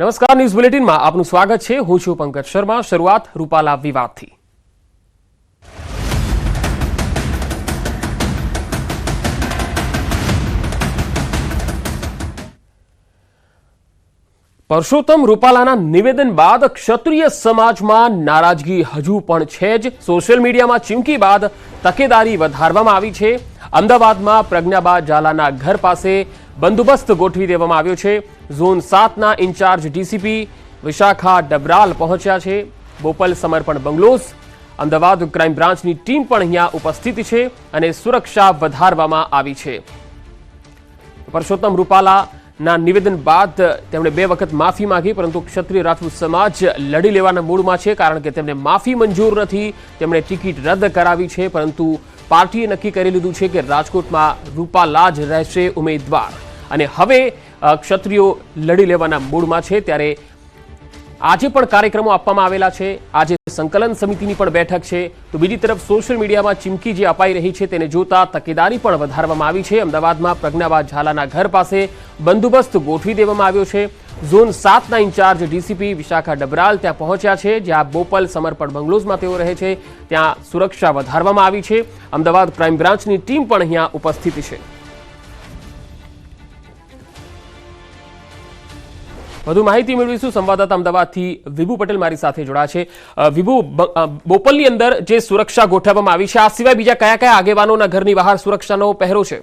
નમસ્કાર, ન્યૂઝ બુલેટિનમાં આપનું સ્વાગત છે. હું છું પંકજ શર્મા. શરૂઆત રૂપાલા વિવાદથી. પરસોત્તમ રૂપાલાના નિવેદન બાદ ક્ષત્રિય સમાજમાં નારાજગી હજુ પણ છે જ. સોશિયલ મીડિયામાં ચીમકી બાદ તકેદારી વધારવામાં આવી છે. અમદાવાદમાં પ્રજ્ઞાબા ઝાલાના ઘર પાસે બંદોબસ્ત ગોઠવી દેવામાં આવ્યો છે. ઝોન સાતના ઇન્ચાર્જ ડીસીપી વિશાખા ડબરાલ પહોંચ્યા છે. બોપલ સમર્પણ બંગલોઝ, અમદાવાદ ક્રાઇમ બ્રાન્ચની ટીમ પણ અહીંયા ઉપસ્થિત છે અને સુરક્ષા વધારવામાં આવી છે. પરસોત્તમ રૂપાલાના નિવેદન બાદ તેમણે બે વખત માફી માંગી, પરંતુ ક્ષત્રિય રાજપૂત સમાજ લડી લેવાના મૂડમાં છે, કારણ કે તેમને માફી મંજૂર નથી. તેમણે ટિકિટ રદ કરાવી છે, પરંતુ પાર્ટીએ નક્કી કરી લીધું છે કે રાજકોટમાં રૂપાલા જ રહેશે ઉમેદવાર. અને હવે ક્ષત્રિયો લડી લેવાના મૂડમાં છે ત્યારે આજે પણ કાર્યક્રમો આપવામાં આવેલા છે. આજે સંકલન સમિતિની પણ બેઠક છે. તો બીજી તરફ સોશિયલ મીડિયામાં ચીમકી જે અપાઈ રહી છે તેને જોતા તકેદારી પણ વધારવામાં આવી છે. અમદાવાદમાં પ્રજ્ઞાબા ઝાલાના ઘર પાસે બંદોબસ્ત ગોઠવી દેવામાં આવ્યો છે. ઝોન સાતના ઇન્ચાર્જ ડીસીપી વિશાખા ડબરાલ ત્યાં પહોંચ્યા છે. જ્યાં બોપલ સમર્પણ બંગલોઝમાં તેઓ રહે છે. ત્યાં સુરક્ષા વધારવામાં આવી છે. અમદાવાદ ક્રાઇમ બ્રાન્ચની ટીમ પણ અહીંયા ઉપસ્થિત છે. વધુ માહિતી મેળવીશું. સંવાદદાતા અમદાવાદથી વિભુ પટેલ મારી સાથે જોડાયા છે. વિભુ બોપલની અંદર જે સુરક્ષા ગોઠવવામાં આવી છે, આ સિવાય બીજા કયા કયા આગેવાનોના ઘરની બહાર સુરક્ષાનો પહેરો છે?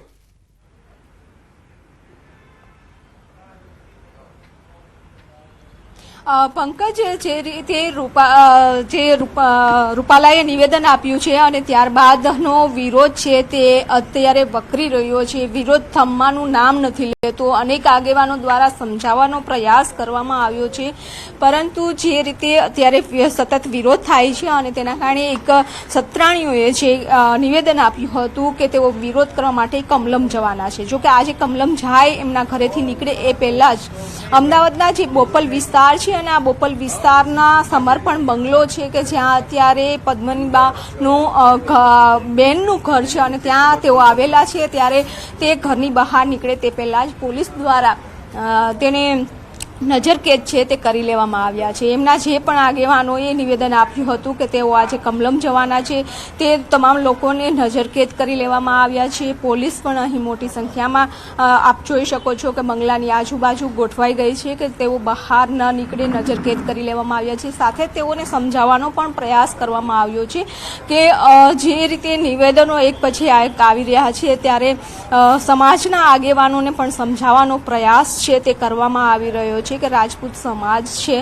પંકજ જે રીતે રૂપા જે રૂપા- રૂપાલાએ નિવેદન આપ્યું છે અને ત્યારબાદનો વિરોધ છે તે અત્યારે વકરી રહ્યો છે. વિરોધ થમવાનું નામ નથી લેતો. અનેક આગેવાનો દ્વારા સમજાવવાનો પ્રયાસ કરવામાં આવ્યો છે. પરંતુ જે રીતે અત્યારે સતત વિરોધ થાય છે અને તેના કારણે એક સત્રાણીઓએ જે નિવેદન આપ્યું હતું કે તેઓ વિરોધ કરવા માટે કમલમ જવાના છે. જો કે આજે કમલમ જાય એમના ઘરેથી નીકળે એ પહેલાં જ. અમદાવાદના જે બોપલ વિસ્તાર છે અને આ બોપલ વિસ્તારના સમર્પણ બંગલો છે કે જ્યાં અત્યારે પદ્મનીબાનું બેનનું ઘર છે અને ત્યાં તેઓ આવેલા છે. ત્યારે તે ઘરની બહાર નીકળે તે પહેલાં જ પોલીસ દ્વારા તેને નજરકેદ છે તે કરી લેવામાં આવ્યા છે. એમના જે પણ આગેવાનોએ નિવેદન આપ્યું હતું કે તેઓ આજે કમલમ જવાના છે, તે તમામ લોકોને નજરકેદ કરી લેવામાં આવ્યા છે. પોલીસ પણ અહીં મોટી સંખ્યામાં આપ જોઈ શકો છો કે બંગલાની આજુબાજુ ગોઠવાઈ ગઈ છે કે તેઓ બહાર ન નીકળે, નજરકેદ કરી લેવામાં આવ્યા છે. સાથે તેઓને સમજાવવાનો પણ પ્રયાસ કરવામાં આવ્યો છે કે જે રીતે નિવેદનો એક પછી આવી રહ્યા છે, ત્યારે સમાજના આગેવાનોને પણ સમજાવવાનો પ્રયાસ છે તે કરવામાં આવી રહ્યો છે. કે રાજપૂત સમાજ છે.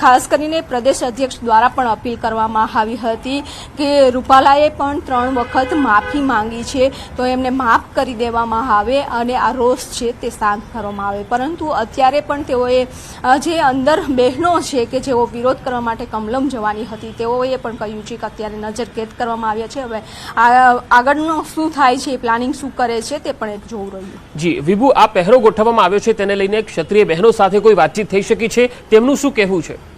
ખાસ કરીને પ્રદેશ અધ્યક્ષ દ્વારા પણ અપીલ કરવામાં આવી હતી કે રૂપાલાએ પણ ત્રણ વખત માફી માંગી છે. તો એમને માફ કરી દેવામાં આવે અને આ રોષ છે તે શાંત કરવામાં આવે. પરંતુ અત્યારે પણ તેઓએ જે અંદર બહેનો છે કે જેઓ વિરોધ કરવા માટે કમલમ જવાની હતી, તેઓએ પણ કહ્યું છે કે અત્યારે નજરકેદ કરવામાં આવ્યા છે. હવે આગળનું શું થાય છે પ્લાનિંગ શું કરે છે, તે પણ એક જોવું રહ્યું. જી, વિભુ, આ પહેરો ગોઠવવામાં આવ્યો છે. તેને લઈને ક્ષત્રિય બહેનો સાથે કોઈ વાતચીત થઈ શકી છે? તેમનું શું કહેવું છે?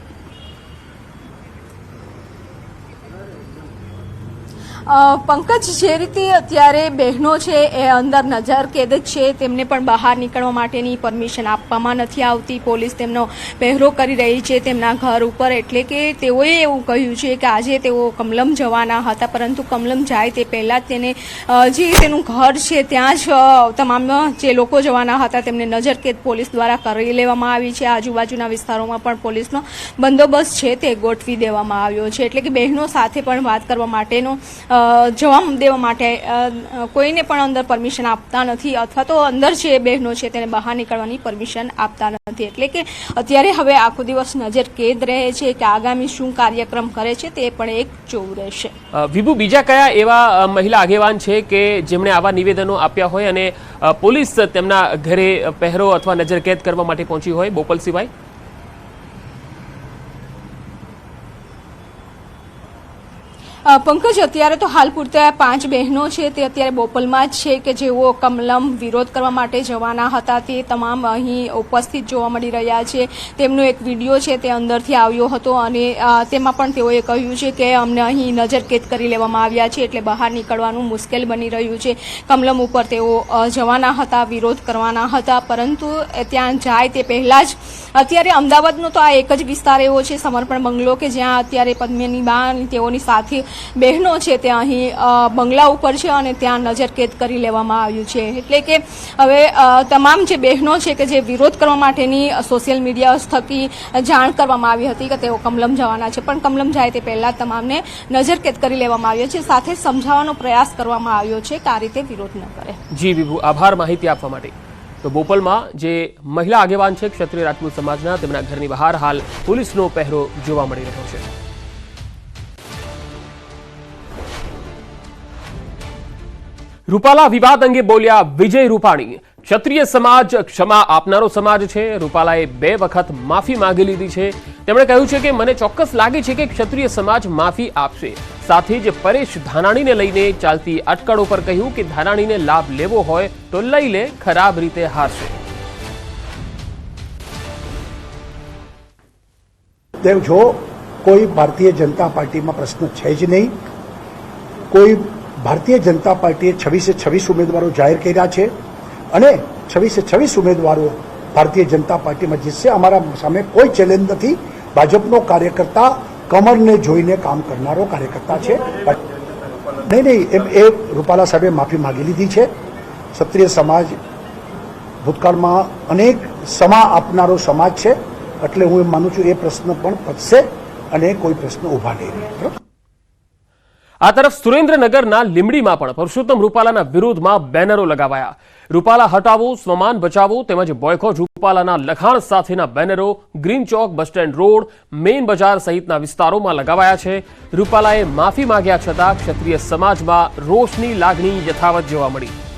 પંકજ જે રીતે અત્યારે બહેનો છે, એ અંદર નજર કેદ છે, તેમને પણ બહાર નીકળવા માટેની પરમિશન આપવામાં નથી આવતી. પોલીસ તેમનો પહેરો કરી રહી છે તેમના ઘર ઉપર, એટલે કે તેઓએ એવું કહ્યું છે કે આજે તેઓ કમલમ જવાના હતા, પરંતુ કમલમ જાય તે પહેલાં તેને જે તેનું ઘર છે, ત્યાં જ તમામ જે લોકો જવાના હતા તેમને નજરકેદ પોલીસ દ્વારા કરી લેવામાં આવી છે. આજુબાજુના વિસ્તારોમાં પણ પોલીસનો બંદોબસ્ત છે તે ગોઠવી દેવામાં આવ્યો છે. એટલે કે બહેનો સાથે પણ વાત કરવા માટેનો અ, જવાબ દેવા માટે કોઈને પણ અંદર પરમિશન આપતા નથી અથવા તો અંદર જે બહેનો છે તેને બહાર નીકળવાની પરમિશન આપતા નથી. એટલે કે અત્યારે હવે આખો દિવસ નજર કેદ રહે છે કે આગામી શું કાર્યક્રમ કરે છે તે પણ એક જોવું રહેશે. વિભુ બીજા કયા એવા મહિલા આગેવાન છે કે જેમણે આવા નિવેદનો આપ્યા હોય અને પોલીસ તેમના ઘરે પહેરો અથવા નજરકેદ કરવા માટે પહોંચી હોય બોપલ સિવાય પંકજ, અત્યારે તો હાલ પૂરતા પાંચ બહેનો છે, તે અત્યારે બોપલમાં જ છે કે જેઓ કમલમ વિરોધ કરવા માટે જવાના હતા. તે તમામ અહીં ઉપસ્થિત જોવા મળી રહ્યા છે. તેમનો એક વીડિયો છે, તે અંદરથી આવ્યો હતો અને તેમાં પણ તેઓએ કહ્યું છે કે અમને અહીં નજરકેદ કરી લેવામાં આવ્યા છે એટલે બહાર નીકળવાનું મુશ્કેલ બની રહ્યું છે. કમલમ ઉપર તેઓ જવાના હતા, વિરોધ કરવાના હતા. પરંતુ ત્યાં જાય તે પહેલાં જ અત્યારે અમદાવાદનો તો આ એક જ વિસ્તાર એવો છે, સમર્પણ બંગલો કે જ્યાં અત્યારે પદ્મિની બા તેઓની સાથે બહેનો છે તે અહીં બંગલા ઉપર છે અને ત્યાં નજરકેદ કરી લેવામાં આવ્યું છે. એટલે કે હવે તમામ જે બહેનો છે કે જે વિરોધ કરવા માટેની સોશિયલ મીડિયા થકી જાણ કરવામાં આવી હતી કે તેઓ કમલમ જવાના છે. પણ કમલમ જાય તે પહેલાં તમામને નજરકેદ કરી લેવામાં આવ્યો છે. સાથે સમજાવવાનો પ્રયાસ કરવામાં આવ્યો છે કે આ રીતે વિરોધ ન કરે. જી વિભુ, આભાર માહિતી આપવા માટે. તો બોપલમાં જે મહિલા આગેવાન છે ક્ષત્રિય રાજપૂત સમાજના, તેમના ઘરની બહાર હાલ પોલીસનો પહેરો જોવા મળી રહ્યો છે. રૂપાલા વિવાદ અંગે બોલ્યા વિજય રૂપાણી. ક્ષત્રિય સમાજ ક્ષમા આપનારો સમાજ છે. રૂપાલાએ બે વખત માફી માંગી લીધી છે. તેમણે કહ્યું છે કે મને ચોક્કસ લાગે છે કે ક્ષત્રિય સમાજ માફી આપશે. સાથે જ પરેશ ધાનાણીને લઈને ચાલતી અટકળો પર કહ્યું કે ધાનાણીને લાભ લેવો હોય તો લઈ લે, ખરાબ રીતે હારશે. દેવ જો કોઈ ભારતીય જનતા પાર્ટીમાં પ્રશ્ન છે જ નહીં. કોઈ ભારતીય જનતા પાર્ટીએ છવ્વીસે છવ્વીસ ઉમેદવારો જાહેર કર્યા છે અને છવ્વીસે છવ્વીસ ઉમેદવારો ભારતીય જનતા પાર્ટીમાં જીતશે. અમારા સામે કોઈ ચેલેન્જ નથી. ભાજપનો કાર્યકર્તા કમરને જોઈને કામ કરનારો કાર્યકર્તા છે. નહીં નહીં, એમ એ રૂપાલા સાહેબે માફી માગી લીધી છે. ક્ષત્રિય સમાજ ભૂતકાળમાં અનેક સમા આપનારો સમાજ છે. એટલે હું એમ માનું છું એ પ્રશ્ન પણ પતશે અને કોઈ પ્રશ્ન ઊભા નહીં રહે? આ તરફ સુરેન્દ્રનગરના લીમડીમાં પણ પુરુષોત્તમ રૂપાલાના વિરોધમાં બેનરો લગાવાયા. રૂપાલા હટાવો, સ્વમાન બચાવો તેમજ બોયકોટ રૂપાલાના લખાણ સાથેના બેનરો green chowk, bus stand road, main bazaar સહિતના વિસ્તારોમાં લગાવાયા છે. રૂપાલાએ માફી માંગ્યા છતાં ક્ષત્રિય સમાજમાં રોષની લાગણી યથાવત જોવા મળી.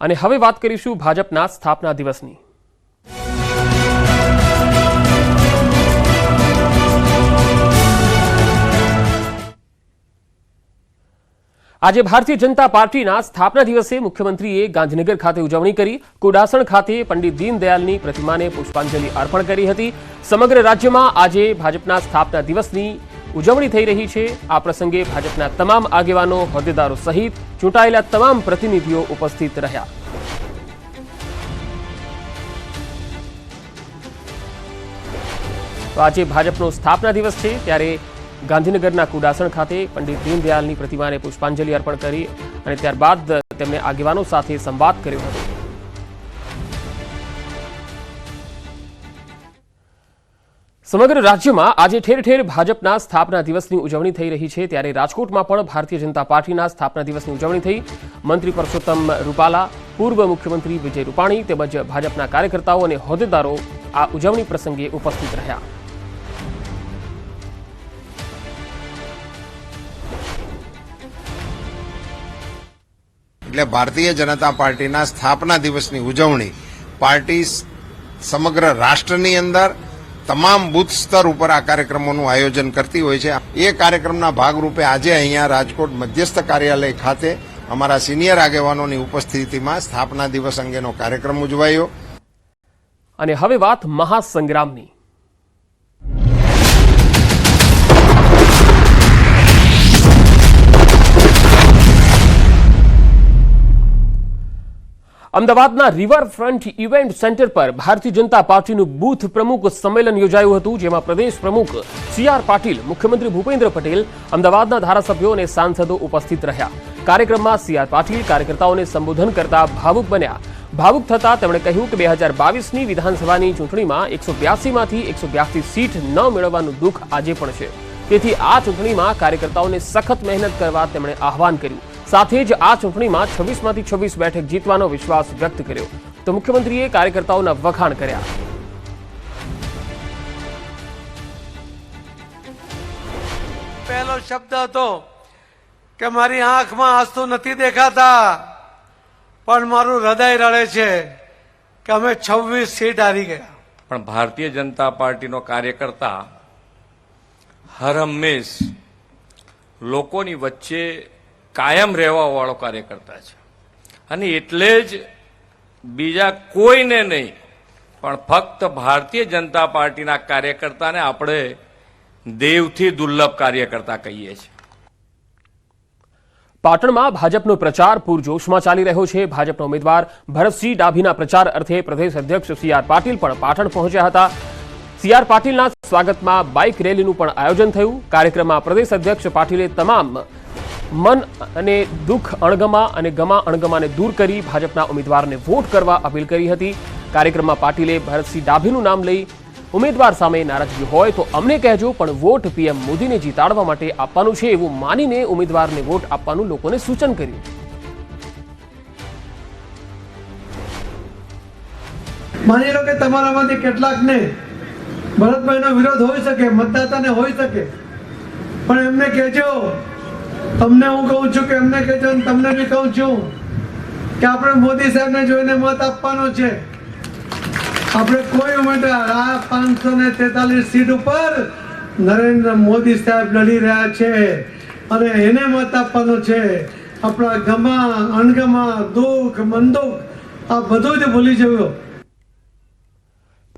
અને હવે વાત કરીશું ભાજપના સ્થાપના દિવસની. આજે ભારતીય જનતા પાર્ટીના સ્થાપના દિવસે મુખ્યમંત્રીએ ગાંધીનગર ખાતે ઉજવણી કરી. કુડાસણ ખાતે પંડિત દીનદયાલની પ્રતિમાને પુષ્પાંજલિ અર્પણ કરી હતી. સમગ્ર રાજ્યમાં આજે ભાજપના સ્થાપના દિવસની ઉજવણી થઈ રહી છે. આ પ્રસંગે ભાજપના તમામ આગેવાનો, હોદ્દેદારો સહિત ચૂંટાયેલા તમામ પ્રતિનિધિઓ ઉપસ્થિત રહ્યા. તો આજે ભાજપનો સ્થાપના દિવસ છે. ત્યારે ગાંધીનગરના કુડાસણ ખાતે પંડિત દીનદયાલની પ્રતિમાને પુષ્પાંજલિ અર્પણ કરી અને ત્યારબાદ તેમણે આગેવાનો સાથે સંવાદ કર્યો હતો. સમગ્ર રાજ્યમાં આજે ઠેર ઠેર ભાજપના સ્થાપના દિવસની ઉજવણી થઈ રહી છે. ત્યારે રાજકોટમાં પણ ભારતીય જનતા પાર્ટીના સ્થાપના દિવસની ઉજવણી થઈ. મંત્રી પરસોત્તમ રૂપાલા, પૂર્વ મુખ્યમંત્રી વિજય રૂપાણી તેમજ ભાજપના કાર્યકર્તાઓ અને હોદ્દેદારો આ ઉજવણી પ્રસંગે ઉપસ્થિત રહ્યા. એટલે ભારતીય જનતા પાર્ટીના સ્થાપના દિવસની ઉજવણી પાર્ટી સમગ્ર રાષ્ટ્રની અંદર તમામ બુથ સ્તર ઉપર આ કાર્યક્રમોનું આયોજન કરતી હોય છે. એ કાર્યક્રમના ભાગરૂપે આજે અહીંયા રાજકોટ મધ્યસ્થ કાર્યાલય ખાતે અમારા સિનિયર આગેવાનોની ઉપસ્થિતિમાં સ્થાપના દિવસ અંગેનો કાર્યક્રમ ઉજવાયો. અને હવે વાત મહાસંગ્રામની. અમદાવાદના રિવરફ્રન્ટ ઇવેન્ટ સેન્ટર પર ભારતીય જનતા પાર્ટીનું બૂથ પ્રમુખ સંમેલન યોજાયું હતું, જેમાં પ્રદેશ પ્રમુખ સી આર પાટીલ, મુખ્યમંત્રી ભૂપેન્દ્ર પટેલ, અમદાવાદના ધારાસભ્યો અને સાંસદો ઉપસ્થિત રહ્યા. કાર્યક્રમમાં સી આર પાટીલ કાર્યકર્તાઓને સંબોધન કરતા ભાવુક બન્યા. ભાવુક થતા તેમણે કહ્યું કે બે હજાર બાવીસની વિધાનસભાની ચૂંટણીમાં એકસો બ્યાસીમાંથી એકસો બ્યાસી સીટ ન મેળવવાનું દુઃખ આજે પણ છે. તેથી આ ચૂંટણીમાં કાર્યકર્તાઓને સખત મહેનત કરવા તેમણે આહવાન કર્યું. સાથે જ આ ચૂંટણીમાં છવ્વીસમાંથી છવ્વીસ બેઠક જીતવાનો વિશ્વાસ વ્યક્ત કર્યો. તો મુખ્યમંત્રીએ કાર્યકર્તાઓના વખાણ કર્યા. પહેલો શબ્દ હતો કે મારી આંખમાં આંસુ નથી દેખાતા પણ મારું હૃદય રડે છે કે અમે છવ્વીસ સીટ હારી ગયા. પણ ભારતીય જનતા પાર્ટીનો કાર્યકર્તા હર હંમેશ લોકોની વચ્ચે કાયમ રહેવા વાળો કાર્યકર્તા છે. અને એટલે જ બીજા કોઈને નહીં, પણ ફક્ત ભારતીય જનતા પાર્ટીના કાર્યકર્તાને આપણે દેવથી દુર્લભ કાર્યકર્તા કહીએ છીએ. પાટણમાં ભાજપનો પ્રચાર પૂરજોશમાં ચાલી રહ્યો છે. ભાજપના ઉમેદવાર ભરતસિંહ ડાભીના પ્રચાર અર્થે પ્રદેશ અધ્યક્ષ સી આર પાટીલ પણ પાટણ પહોંચ્યા હતા. સી આર પાટીલના સ્વાગતમાં બાઇક રેલીનું પણ આયોજન થયું. કાર્યક્રમમાં પ્રદેશ અધ્યક્ષ પાટીલે તમામ મન અને દુઃખ અણગમા અને ગમા અણગમાને દૂર કરી ભાજપના ઉમેદવારને વોટ કરવા અપીલ કરી હતી. કાર્યક્રમમાં પાટીલે ભરતસિંહ ડાભીનું નામ લઈ ઉમેદવાર સામે નારાજગી હોય તો અમને કહેજો, પણ વોટ પીએમ મોદીને જીતાડવા માટે આપવાનું છે એવું માનીને ઉમેદવારને વોટ આપવાનું લોકોને સૂચન કર્યું. માની લો કે તમારામાંથી કેટલાકને ભરતભાઈનો વિરોધ હોઈ શકે, મતદાતાને હોઈ શકે. પણ એમને કહેજો, તમને હું કહું છું કે એમને કહેજો અને તમને બી કહું છું કે આપણે મોદી સાહેબને જોઈને મત આપવાનો છે. આપણે કોઈ ઉમેદવાર આ પાંચસો ને તેતાલીસ સીટ ઉપર નરેન્દ્ર મોદી સાહેબ લડી રહ્યા છે અને એને મત આપવાનો છે. આપણા ગમા, અણગમા, દુઃખ, મંદુખ, આ બધું જ ભૂલી જવું.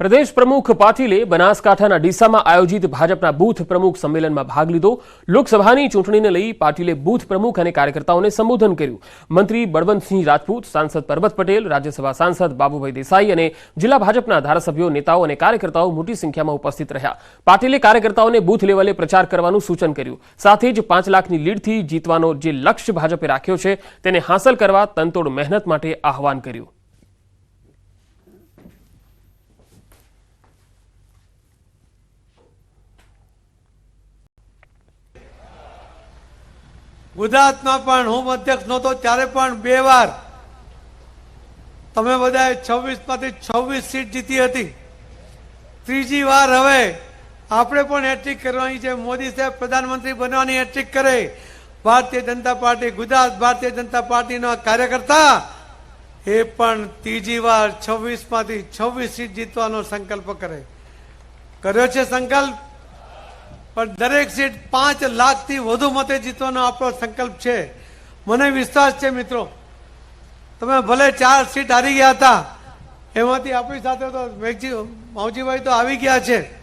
પ્રદેશ પ્રમુખ પાટીલે બનાસકાંઠાના ડીસામાં આયોજિત ભાજપના બૂથ પ્રમુખ સંમેલનમાં ભાગ લીધો. લોકસભાની ચૂંટણીને લઈ પાટીલે બૂથ પ્રમુખ અને કાર્યકર્તાઓને સંબોધન કર્યું. મંત્રી બળવંતસિંહ રાજપૂત, સાંસદ પરબત પટેલ, રાજ્યસભા સાંસદ બાબુભાઈ દેસાઈ અને જિલ્લા ભાજપના ધારાસભ્યો, નેતાઓ અને કાર્યકર્તાઓ મોટી સંખ્યામાં ઉપસ્થિત રહ્યા. પાટીલે કાર્યકર્તાઓને બૂથ લેવલે પ્રચાર કરવાનું સૂચન કર્યું. સાથે જ પાંચ લાખની લીડથી જીતવાનો જે લક્ષ્ય ભાજપે રાખ્યો છે, તેને હાંસલ કરવા તનતોડ મહેનત માટે આહવાન કર્યું. ગુજરાતમાં પણ હું અધ્યક્ષ નહોતો, ત્યારે પણ બે વાર તમે બધાએ છવ્વીસમાંથી છવ્વીસ સીટ જીતી હતી. ત્રીજી વાર હવે આપણે પણ હેટ્રિક કરવાની છે. મોદી સાહેબ પ્રધાનમંત્રી બનવાની હેટ્રિક કરે. ભારતીય જનતા પાર્ટી, ગુજરાત ભારતીય જનતા પાર્ટીના કાર્યકર્તા એ પણ ત્રીજી વાર છવ્વીસમાંથી છવ્વીસ સીટ જીતવાનો સંકલ્પ કરે. કર્યો છે સંકલ્પ? પણ દરેક સીટ પાંચ લાખથી વધુ મતે જીતવાનો આપણો સંકલ્પ છે. મને વિશ્વાસ છે મિત્રો. તમે ભલે ચાર સીટ હારી ગયા હતા, એમાંથી આપણી સાથે તો મેઘજી, માવજીભાઈ તો આવી ગયા છે.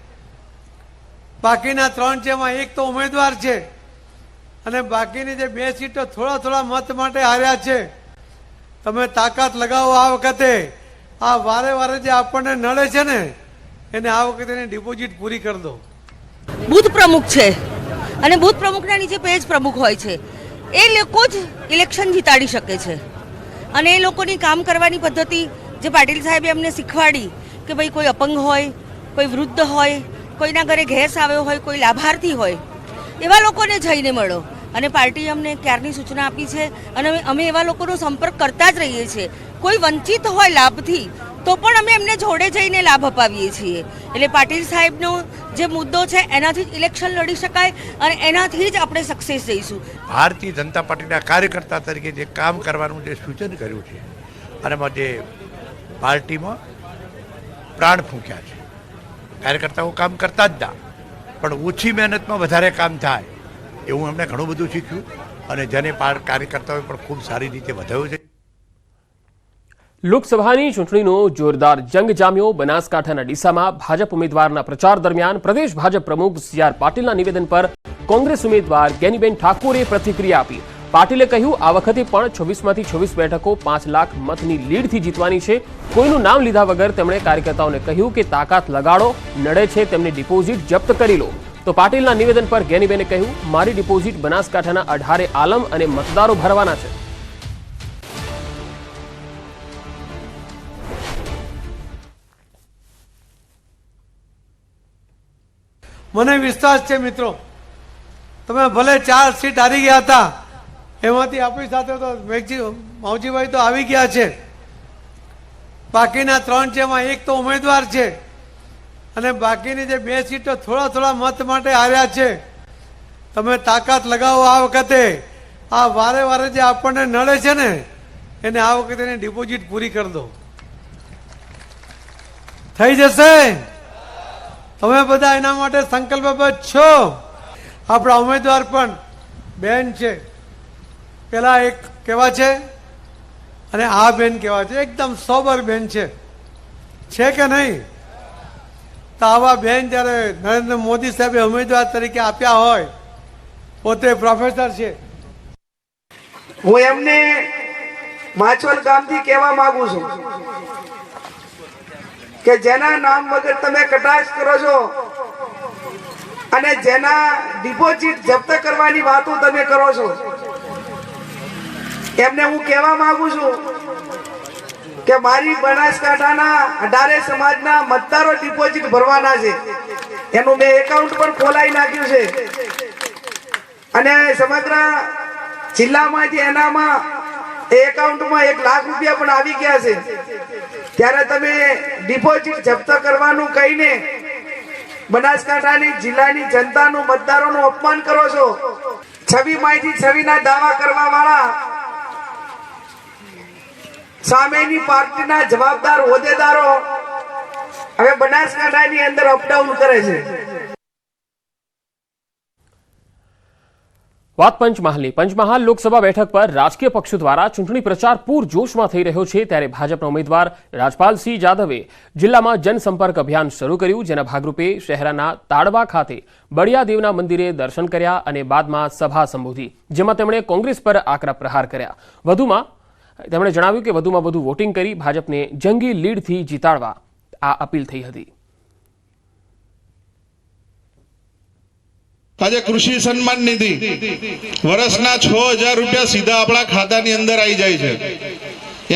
બાકીના ત્રણ છે, એમાં એક તો ઉમેદવાર છે. અને બાકીની જે બે સીટો થોડા થોડા મત માટે હાર્યા છે. તમે તાકાત લગાવો આ વખતે. આ વારે વારે જે આપણને નડે છે ને, એને આ વખતે ડિપોઝિટ પૂરી કરી દો. બૂથ પ્રમુખ છે. અને બુથ પ્રમુખના નીચે પેજ પ્રમુખ હોય છે. એ લોકો જ ઇલેક્શન જીતાડી શકે છે. અને એ લોકોની કામ કરવાની પદ્ધતિ જે પાટીલ સાહેબે અમને શીખવાડી કે ભાઈ કોઈ અપંગ હોય, કોઈ વૃદ્ધ હોય, કોઈના ઘરે ગેસ આવ્યો હોય, કોઈ લાભાર્થી હોય, એવા લોકોને જઈને મળો. અને પાર્ટીએ અમને ક્યારની સૂચના આપી છે? અને અમે- એવા લોકોનો સંપર્ક કરતા જ રહીએ છીએ. કોઈ વંચિત હોય લાભથી તો પણ અમે એમને જોડે જઈને લાભ અપાવીએ છીએ. એટલે પાટીલ સાહેબનો જે મુદ્દો છે, એનાથી જ ઇલેક્શન લડી શકાય અને એનાથી જ આપણે સક્સેસ જઈશું. ભારતીય જનતા પાર્ટીના કાર્યકર્તા તરીકે જે કામ કરવાનું જે સૂચન કર્યું છે અને એમાં જે પાર્ટીમાં પ્રાણ ફૂંક્યા છે. કાર્યકર્તાઓ કામ કરતા જ ના, પણ ઓછી મહેનતમાં વધારે કામ થાય, એવું એમણે ઘણું બધું શીખ્યું. અને જેને પાર કાર્યકર્તાઓએ પણ ખૂબ સારી રીતે વધાવ્યું છે. લોકસભાની ચૂંટણીનો જોરદાર જંગ જામ્યો. બનાસકાંઠાના ડીસામાં ભાજપ ઉમેદવારના પ્રચાર દરમિયાન પ્રદેશ ભાજપ પ્રમુખ સી આર પાટીલના નિવેદન પર કોંગ્રેસ ઉમેદવાર ગેનીબેન ઠાકોરે પ્રતિક્રિયા આપી. પાટીલે કહ્યું, આ વખતે પણ છવ્વીસમાંથી છવ્વીસ બેઠકો પાંચ લાખ મતની લીડથી જીતવાની છે. કોઈનું નામ લીધા વગર તેમણે કાર્યકર્તાઓને કહ્યું કે તાકાત લગાડો, નડે છે તેમની ડિપોઝિટ જપ્ત કરી લો. તો પાટીલના નિવેદન પર ગેનીબેને કહ્યું, મારી ડિપોઝિટ બનાસકાંઠાના અઢારે આલમ અને મતદારો ભરવાના છે. મને વિશ્વાસ છે, મિત્રો. તમે ભલે ચાર સીટ હારી ગયા હતા, એમાંથી આપણી સાથે તો મેઘજી, માવજીભાઈ તો આવી ગયા છે. બાકીના ત્રણ છે, એમાં એક તો ઉમેદવાર છે. અને બાકીની જે બે સીટો થોડા થોડા મત માટે આવ્યા છે. તમે તાકાત લગાવો આ વખતે. આ વારે વારે જે આપણને નડે છે ને, એને આ વખતે ડિપોઝિટ પૂરી કરી દો. થઈ જશે? તમે બધા એના માટે સંકલ્પબદ્ધ છો. આપણા ઉમેદવાર પણ બેન છે. પેલા એક કેવા છે? અને આ બેન કેવા છે? એકદમ સોબર બેન છે. છે કે નહીં? તો આવા બેન જ્યારે નરેન્દ્ર મોદી સાહેબે ઉમેદવાર તરીકે આપ્યા હોય, પોતે પ્રોફેસર છે. હું એમને માછોલ ગામથી કહેવા માંગુ છું. કે જેના નામ વગર તમે કટાક્ષ કરો છો? અને જેના ડિપોઝિટ જપ્ત કરવાની વાતો તમે કરો છો? એમને હું કહેવા માંગુ છું કે મારી બનાસકાંઠાના અઢારે સમાજના મતદારો ડિપોઝિટ ભરવાના છે. એનું મેં એકાઉન્ટ પણ ખોલાઈ નાખ્યું છે. અને સમગ્ર જિલ્લામાં જે એનામાં એ એકાઉન્ટમાં એક લાખ રૂપિયા પણ આવી ગયા છે. ત્યારે તમે ડિપોઝિટ જપ્ત કરવાનું કહીને બનાસકાંઠાની જિલ્લાની જનતાનું મતદારોનું અપમાન કરો છો. છવી માહિતી છવીના દાવા કરવા વાળા સામેની પાર્ટીના જવાબદાર હોદ્દેદારો હવે બનાસકાંઠાની અંદર અપડાઉન કરે છે. વાત પંચમહાલની. પંચમહાલ લોકસભા બેઠક પર રાજકીય પક્ષો દ્વારા ચૂંટણી પ્રચાર પૂરજોશમાં થઈ રહ્યો છે ત્યારે ભાજપના ઉમેદવાર રાજપાલસિંહ જાદવે જિલ્લામાં જનસંપર્ક અભિયાન શરૂ કર્યું, જેના ભાગરૂપે શહેરના તાડવા ખાતે બળિયાદેવના મંદિરે દર્શન કર્યા અને બાદમાં સભા સંબોધી, જેમાં તેમણે કોંગ્રેસ પર આકરા પ્રહાર કર્યા. વધુમાં, તેમણે જણાવ્યું કે વધુમાં વધુ વોટિંગ કરી ભાજપને જંગી લીડથી જીતાડવા આ અપીલ થઈ હતી. આજે કૃષિ સન્માન નિધિ. વર્ષના છ હજાર રૂપિયા સીધા આપણા ખાતાની અંદર આવી જાય છે.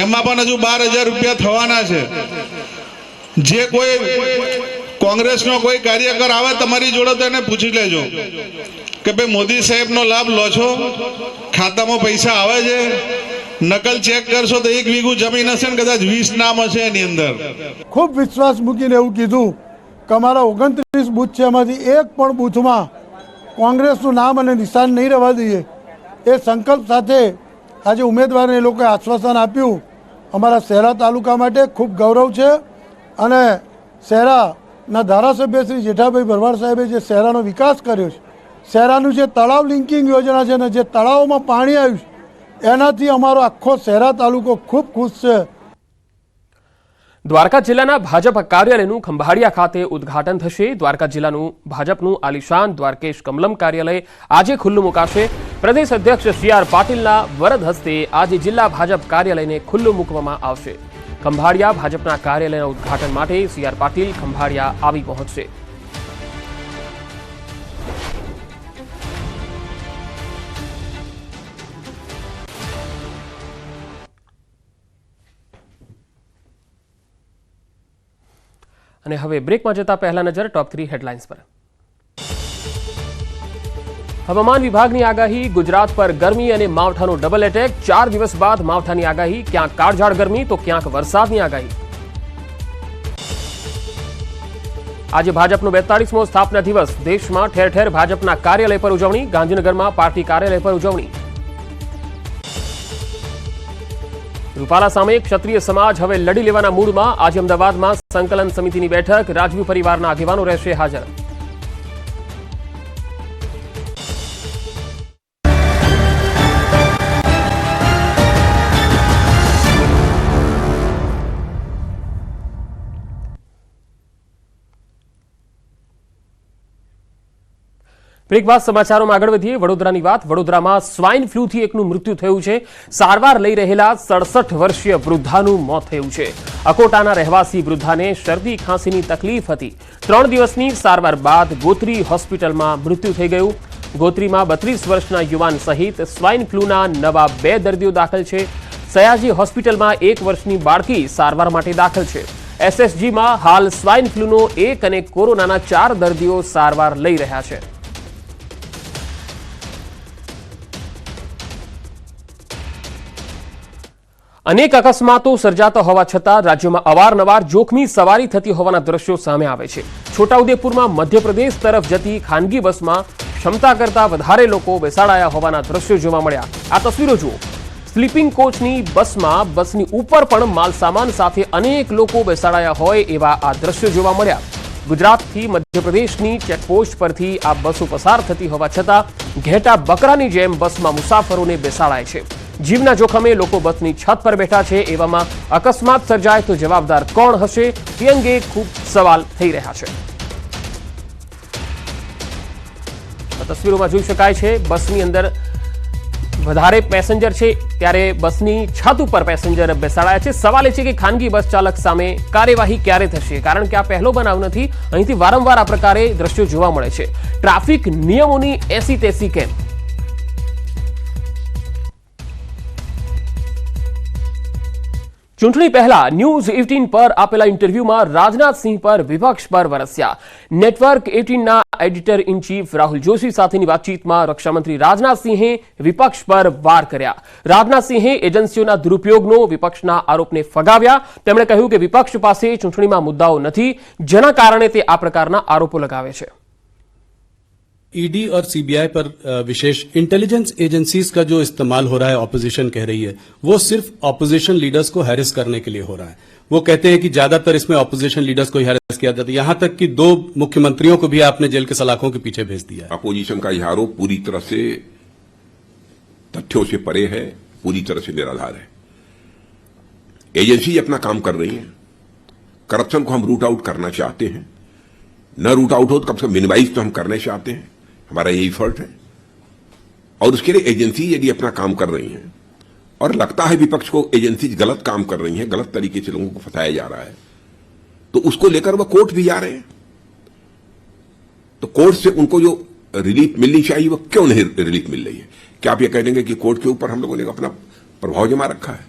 એમાં પણ હજુ બાર હજાર રૂપિયા થવાના છે. જે કોઈ કોંગ્રેસનો કોઈ કાર્યકર આવે તમારી જોડે તો એને પૂછી લેજો. કે ભાઈ મોદી સાહેબનો લાભ લો છો? ખાતામાં પૈસા આવે છે? નકલ ચેક કરશો તો એક વીઘું જમીન હશે ને કદાચ વીસ નામ હશે એની અંદર. ખૂબ વિશ્વાસ મૂકીને એવું કીધું કે અમારા ઓગણત્રીસ બૂથ છે, એમાંથી એક પણ બૂથમાં કોંગ્રેસનું નામ અને નિશાન નહીં રહેવા દઈએ, એ સંકલ્પ સાથે આજે ઉમેદવારને એ લોકોએ આશ્વાસન આપ્યું. અમારા શહેરા તાલુકા માટે ખૂબ ગૌરવ છે અને શહેરાના ધારાસભ્ય શ્રી જેઠાભાઈ ભરવાડ સાહેબે જે શહેરાનો વિકાસ કર્યો છે શહેરાનું જે તળાવ લિંકિંગ યોજના છે ને જે તળાવોમાં પાણી આવ્યું એનાથી અમારો આખો શહેરા તાલુકો ખૂબ ખુશ છે. દ્વારકા જિલ્લાના ભાજપ કાર્યાલયનું ખંભાળિયા ખાતે ઉદ્ઘાટન થશે. દ્વારકા જિલ્લાનું ભાજપનું આલિશાન દ્વારકેશ કમલમ કાર્યાલય આજે ખુલ્લું મુકાશે. પ્રદેશ અધ્યક્ષ સી આર પાટીલના વરદ હસ્તે આજે જિલ્લા ભાજપ કાર્યાલયને ખુલ્લું મૂકવામાં આવશે. ખંભાળિયા ભાજપના કાર્યાલયના ઉદ્ઘાટન માટે સી આર પાટીલ ખંભાળિયા આવી પહોંચશે. અને હવે બ્રેકમાં જતા પહેલા નજર ટોપ થ્રી હેડલાઇન્સ પર. હવામાન વિભાગની આગાહી, ગુજરાત પર ગરમી અને માવઠાનો ડબલ એટેક ચાર દિવસ બાદ માવઠાની આગાહી, ક્યાંક કાળઝાળ ગરમી તો ક્યાંક વરસાદની આગાહી. આજે ભાજપનો બેતાળીસમો સ્થાપના દિવસ. દેશમાં ઠેર ઠેર ભાજપના કાર્યાલય પર ઉજવણી, ગાંધીનગરમાં પાર્ટી કાર્યાલય પર ઉજવણી. રૂપાલા સામે ક્ષત્રિય સમાજ હવે લડી લેવાના મૂડમાં. આજે અમદાવાદમાં સંકલન સમિતિની બેઠક. રાજવી પરિવારના આગેવાનો રહેશે હાજર. બ્રેક બાદ સમાચારોમાં આગળ વધીએ. વડોદરાની વાત, વડોદરામાં સ્વાઇન ફ્લૂથી એકનું મૃત્યુ થયું છે. સારવાર લઈ રહેલા સડસઠ વર્ષીય વૃદ્ધાનું મોત થયું છે. અકોટાના રહેવાસી વૃદ્ધાને શરદી ખાંસીની તકલીફ હતી. ત્રણ દિવસની સારવાર બાદ ગોત્રી હોસ્પિટલમાં મૃત્યુ થઈ ગયું. ગોત્રીમાં બત્રીસ વર્ષના યુવાન સહિત સ્વાઇન ફ્લૂના નવા બે દર્દીઓ દાખલ છે. સયાજી હોસ્પિટલમાં એક વર્ષની બાળકી સારવાર માટે દાખલ છે. એસએસજીમાં હાલ સ્વાઇન ફ્લૂનો એક અને કોરોનાના ચાર દર્દીઓ સારવાર લઈ રહ્યા છે. અનેક અકસ્માતો સર્જાતા હોવા છતાં રાજ્યમાં અવારનવાર જોખમી સવારી થતી હોવાના દ્રશ્યો સામે આવે છે. છોટાઉદેપુરમાં મધ્યપ્રદેશ તરફ જતી ખાનગી બસમાં ક્ષમતા કરતા વધારે લોકો બેસાડાયા હોવાના દ્રશ્યો જોવા મળ્યા. આ તસવીરો જુઓ. સ્લીપિંગ કોચની બસમાં બસની ઉપર પણ માલસામાન સાથે અનેક લોકો બેસાડાયા હોય એવા આ દ્રશ્યો જોવા મળ્યા. ગુજરાતથી મધ્યપ્રદેશની ચેકપોસ્ટ પરથી આ બસો પસાર થતી હોવા છતાં ઘેટા બકરાની જેમ બસમાં મુસાફરોને બેસાડાય છે. જીવના જોખમે લોકો બસની છત પર બેઠા છે, એવામાં અકસ્માત સર્જાય તો જવાબદાર કોણ હશે તે અંગે ખૂબ સવાલ થઈ રહ્યા છે. તસવીરોમાં જોઈ શકાય છે, બસની અંદર વધારે પેસેન્જર છે, ત્યારે બસની છત ઉપર પેસેન્જર બેસાડાયા છે. સવાલ એ છે કે ખાનગી બસ ચાલક સામે કાર્યવાહી ક્યારે થશે? કારણ કે આ પહેલો બનાવ નથી, અહીંથી વારંવાર આ પ્રકારે દ્રશ્યો જોવા મળે છે. ટ્રાફિક નિયમોની એસી તેસી કેમ? ચૂંટણી પહેલા ન્યૂઝ એઇટીન પર આપેલા ઇન્ટરવ્યુમાં રાજનાથસિંહ પર વિપક્ષ પર વરસ્યા. Network એટીનના editor in chief Rahul Joshi સાથેની વાતચીતમાં રક્ષામંત્રી રાજનાથસિંહે વિપક્ષ પર વાર કર્યા. રાજનાથસિંહે એજન્સીઓના દુરુપયોગનો વિપક્ષના આરોપને ફગાવ્યા. તેમણે કહ્યું કે વિપક્ષ પાસે ચૂંટણીમાં મુદ્દાઓ નથી. જેના કારણે તે આ પ્રકારના આરોપો લગાવે છે. ईडी और सीबीआई पर विशेष इंटेलिजेंस एजेंसीज का जो इस्तेमाल हो रहा है ऑपोजिशन कह रही है, वो सिर्फ़ ऑपोजिशन लीडर्स को हैरिस करने के लिए हो रहा है। वो कहते हैं कि ज़्यादातर इसमें ऑपोजिशन लीडर्स को हैरिस किया जाता है। यहाँ तक कि दो मुख्यमंत्रियों को भी आपने जेल के सलाखों के पीछे भेज दिया अपोजिशन का यह आरोप पूरी तरह से तथ्यों से परे है, पूरी तरह से निराधार है। एजेंसी अपना काम कर रही है। करप्शन को हम रूट आउट करना चाहते हैं। न रूट आउट हो तो कम से कम मिनिमाइज तो हम करने चाहते हैं। हमारा यही फ़र्ज़ है। और उसके लिए एजेंसी यदि अपना काम कर रही है, और लगता है विपक्ष को एजेंसी गलत काम कर रही है, गलत तरीके से लोगों को फंसाया जा रहा है तो उसको लेकर वह कोर्ट भी जा रहे हैं। तो कोर्ट से उनको जो रिलीफ मिलनी चाहिए, वह क्यों नहीं रिलीफ मिल रही है? क्या आप ये कह देंगे कि कोर्ट के ऊपर हम लोगों ने अपना प्रभाव जमा रखा है?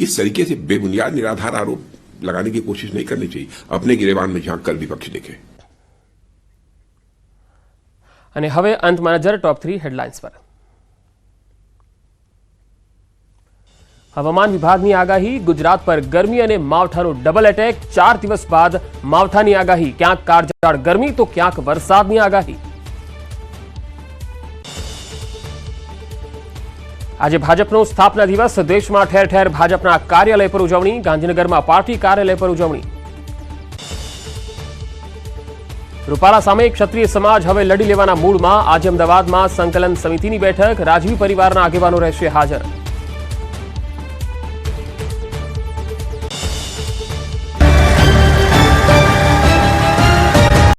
इस तरीके से बेबुनियाद निराधार आरोप लगाने की कोशिश नहीं करनी चाहिए। अपने गिरेबान में झाँक कर विपक्ष देखे। અને હવે અંતમાં નજર ટોપ થ્રી હેડલાઇન્સ પર. હવામાન વિભાગની આગાહી, ગુજરાત પર ગરમી અને માવઠાનો ડબલ એટેક ચાર દિવસ બાદ માવઠાની આગાહી. ક્યાંક કાળઝાળ ગરમી, તો ક્યાંક વરસાદની આગાહી. આજે ભાજપનો સ્થાપના દિવસ. દેશમાં ઠેર ઠેર ભાજપના કાર્યાલય પર ઉજવણી. ગાંધીનગરમાં પાર્ટી કાર્યાલય પર ઉજવણી. રૂપાલા સામે ક્ષત્રિય સમાજ હવે લડી લેવાના મૂળમાં આજે અમદાવાદમાં સંકલન સમિતિની બેઠક. રાજવી પરિવારના આગેવાનો રહેશે હાજર.